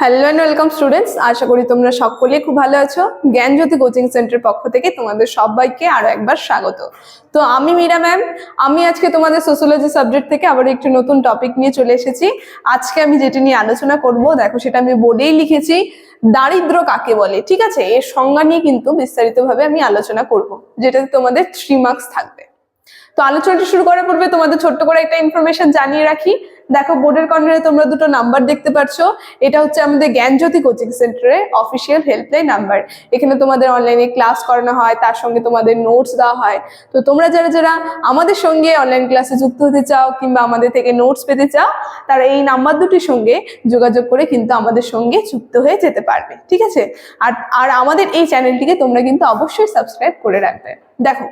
Hello and welcome students আশা করি তোমরা সকলে খুব ভালো আছো। জ্ঞানজ্যোতি কোচিং সেন্টারের পক্ষ থেকে তোমাদের সবাইকে আরও একবার স্বাগত। তো আমি মীরা ম্যাম। আমি আজকে তোমাদের সোশ্যোলজি সাবজেক্ট থেকে আবার একটি নতুন টপিক নিয়ে চলে এসেছি। আজকে আমি যেটি নিয়ে আলোচনা করব, দেখো সেটা আমি বোর্ডেই লিখেছি, দারিদ্র কাকে বলে, ঠিক আছে? এর সংজ্ঞা নিয়ে কিন্তু বিস্তারিতভাবে আমি আলোচনা করব, যেটাতে তোমাদের থ্রি মার্কস থাকবে। তো আলোচনাটি শুরু করার পূর্বে তোমাদের ছোট্ট করে একটা ইনফরমেশন জানিয়ে রাখি দেখো, বোর্ডের কর্নারে তোমরা দুটো নাম্বার দেখতে পাচ্ছ এটা হচ্ছে আমাদের জ্ঞানজ্যোতি কোচিং সেন্টারের অফিসিয়াল হেল্পলাইন নাম্বার। এখানে তোমাদের অনলাইনে ক্লাস করানো হয়, তার সঙ্গে তোমাদের নোটস দেওয়া হয়। তো তোমরা যারা যারা আমাদের সঙ্গে অনলাইন ক্লাসে যুক্ত হতে চাও কিংবা আমাদের থেকে নোটস পেতে চাও, তারা এই নাম্বার দুটির সঙ্গে যোগাযোগ করে কিন্তু আমাদের সঙ্গে যুক্ত হয়ে যেতে পারবে, ঠিক আছে? আর আর আমাদের এই চ্যানেলটিকে তোমরা কিন্তু অবশ্যই সাবস্ক্রাইব করে রাখবে। দেখো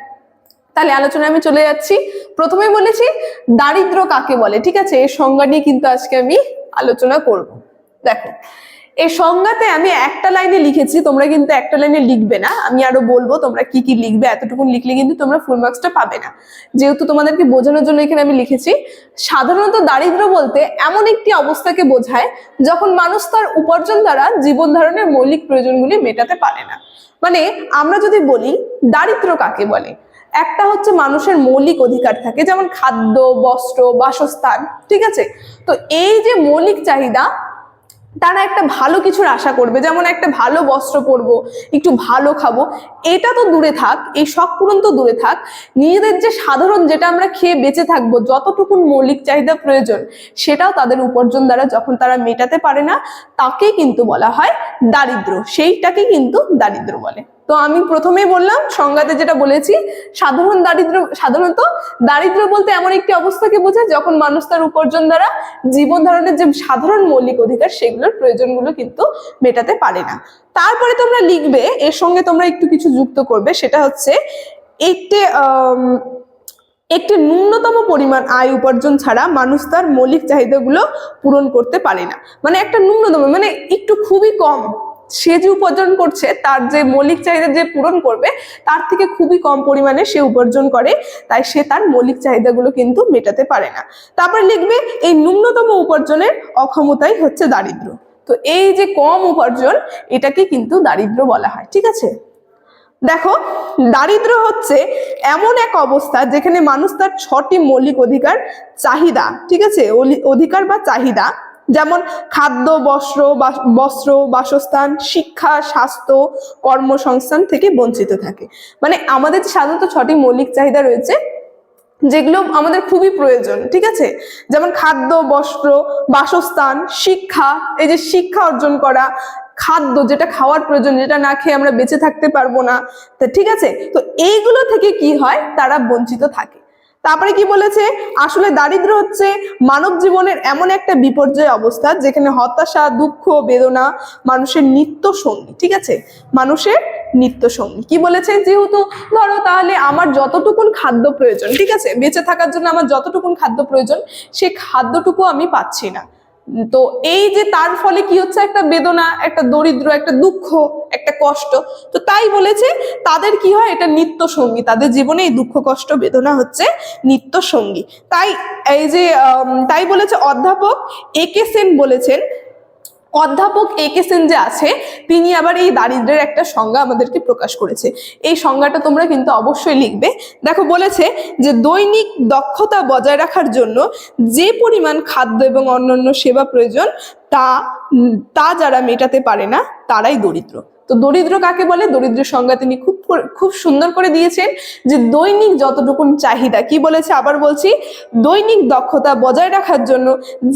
তাহলে আলোচনায় আমি চলে যাচ্ছি। প্রথমে বলেছি, দারিদ্র কাকে বলে? ঠিক আছে, এই সংজ্ঞা নিয়ে কিন্তু আজকে আমি আলোচনা করব। দেখো, এই সংজ্ঞাতে আমি একটা লাইনে লিখেছি, তোমরা কিন্তু একটা লাইনে লিখবে না। আমি আরও বলব, তোমরা কি কি লিখবে, এতটুকু লিখলে কিন্তু তোমরা ফুল মার্কসটা পাবে না। যেহেতু তোমাদেরকে বোঝানোর জন্য এখানে আমি লিখেছি, সাধারণত দারিদ্র বলতে এমন একটি অবস্থাকে বোঝায় যখন মানুষ তার উপার্জন দ্বারা জীবন ধারণের মৌলিক প্রয়োজনগুলি মেটাতে পারে না। মানে আমরা যদি বলি, দারিদ্র কাকে বলে? একটা হচ্ছে মানুষের মৌলিক অধিকার থাকে, যেমন খাদ্য, বস্ত্র, বাসস্থান, ঠিক আছে? তো এই যে মৌলিক চাহিদা, তারা একটা ভালো কিছুর আশা করবে, যেমন একটা ভালো বস্ত্র পরবো, একটু ভালো খাব, এটা তো দূরে থাক, এই শখ পূরণ তো দূরে থাক। নিজেদের যে সাধারণ যেটা আমরা খেয়ে বেঁচে থাকব, যতটুকুন মৌলিক চাহিদা প্রয়োজন, সেটাও তাদের উপার্জন দ্বারা যখন তারা মেটাতে পারে না তাকে কিন্তু বলা হয় দারিদ্র সেইটাকে কিন্তু দারিদ্র বলে। তো আমি প্রথমেই বললাম, সংজ্ঞাতে যেটা বলেছি, সাধারণ দারিদ্র, সাধারণত দারিদ্র বলতে এমন একটি অবস্থাকে বোঝায় যখন মানুষ তার উপার্জন দ্বারা জীবন ধারণের যে সাধারণ মৌলিক অধিকার সেগুলোর প্রয়োজনগুলো কিন্তু মেটাতে পারে না। তারপরে তোমরা লিখবে, এর সঙ্গে তোমরা একটু কিছু যুক্ত করবে, সেটা হচ্ছে একটি একটি ন্যূনতম পরিমাণ আয় উপার্জন ছাড়া মানুষ তার মৌলিক চাহিদাগুলো পূরণ করতে পারে না। মানে একটা ন্যূনতম মানে একটু খুবই কম। সে যে উপার্জন করছে, তার যে মৌলিক চাহিদা যে পূরণ করবে, তার থেকে খুবই কম পরিমাণে সে উপার্জন করে, তাই সে তার মৌলিক চাহিদাগুলো কিন্তু মেটাতে পারে না। তারপর লিখবে, এই ন্যূনতম উপার্জনের অক্ষমতাই হচ্ছে দারিদ্র। তো এই যে কম উপার্জন, এটাকে কিন্তু দারিদ্র বলা হয়, ঠিক আছে? দেখো, দারিদ্র হচ্ছে এমন এক অবস্থা যেখানে মানুষ তার ছটি মৌলিক অধিকার, চাহিদা, ঠিক আছে? অধিকার বা চাহিদা যেমন খাদ্য, বস্ত্র বাস- বস্ত্র, বাসস্থান, শিক্ষা, স্বাস্থ্য, কর্মসংস্থান থেকে বঞ্চিত থাকে। মানে আমাদের সাধারণত ছটি মৌলিক চাহিদা রয়েছে, যেগুলো আমাদের খুবই প্রয়োজন, ঠিক আছে? যেমন খাদ্য, বস্ত্র, বাসস্থান, শিক্ষা, এই যে শিক্ষা অর্জন করা, খাদ্য যেটা খাওয়ার প্রয়োজন, যেটা না খেয়ে আমরা বেঁচে থাকতে পারব না ঠিক আছে? তো এইগুলো থেকে কি হয়? তারা বঞ্চিত থাকে। তারপরে কি বলেছে? আসলে দারিদ্র হচ্ছে মানব জীবনের এমন একটা বিপর্যয় অবস্থা যেখানে হতাশা, দুঃখ, বেদনা মানুষের নিত্য সঙ্গী, ঠিক আছে? মানুষের নিত্য সঙ্গী। কি বলেছে? যেহেতু ধরো তাহলে আমার যতটুকুন খাদ্য প্রয়োজন, ঠিক আছে? বেঁচে থাকার জন্য আমার যতটুকুন খাদ্য প্রয়োজন, সে খাদ্যটুকু আমি পাচ্ছি না। তো এই যে তার ফলে কি হচ্ছে? একটা বেদনা, একটা দরিদ্র, একটা দুঃখ একটা কষ্ট। তো তাই বলেছে, তাদের কি হয়? এটা নিত্য সঙ্গী তাদের জীবনে এই দুঃখ, কষ্ট, বেদনা হচ্ছে নিত্য সঙ্গী তাই এই যে তাই বলেছে অধ্যাপক এ কে সেন বলেছেন, অধ্যাপক এ কে সেন যে আছে, তিনি আবার এই দারিদ্রের একটা সংজ্ঞা আমাদেরকে প্রকাশ করেছে। এই সংজ্ঞাটা তোমরা কিন্তু অবশ্যই লিখবে। দেখো বলেছে যে, দৈনিক দক্ষতা বজায় রাখার জন্য যে পরিমাণ খাদ্য এবং অন্যান্য সেবা প্রয়োজন তা তা যারা মেটাতে পারে না, তারাই দরিদ্র। তো দরিদ্র কাকে বলে? দরিদ্র সংজ্ঞা তিনি খুব খুব সুন্দর করে দিয়েছেন যে দৈনিক যতটুকুন চাহিদা, কি বলেছে? আবার বলছি, দৈনিক দক্ষতা বজায় রাখার জন্য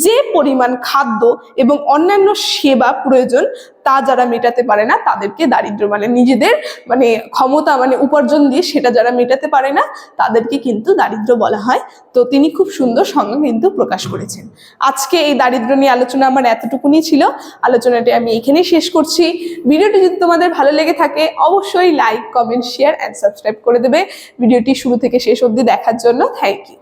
যে পরিমাণ খাদ্য এবং অন্যান্য সেবা প্রয়োজন তা যারা মেটাতে পারে না, তাদেরকে দারিদ্র মানে নিজেদের মানে ক্ষমতা মানে উপার্জন দিয়ে সেটা যারা মেটাতে পারে না, তাদেরকে কিন্তু দারিদ্র বলা হয়। তো তিনি খুব সুন্দর সংজ্ঞা কিন্তু প্রকাশ করেছেন। আজকে এই দারিদ্র নিয়ে আলোচনা আমার এতটুকুনি ছিল। আলোচনাটি আমি এখানেই শেষ করছি। ভিডিওটি যদি তোমাদের ভালো লেগে থাকে, অবশ্যই like, comment share and subscribe করে দেবে। ভিডিওটি শুরু থেকে শেষ অবধি দেখার জন্য থ্যাংক ইউ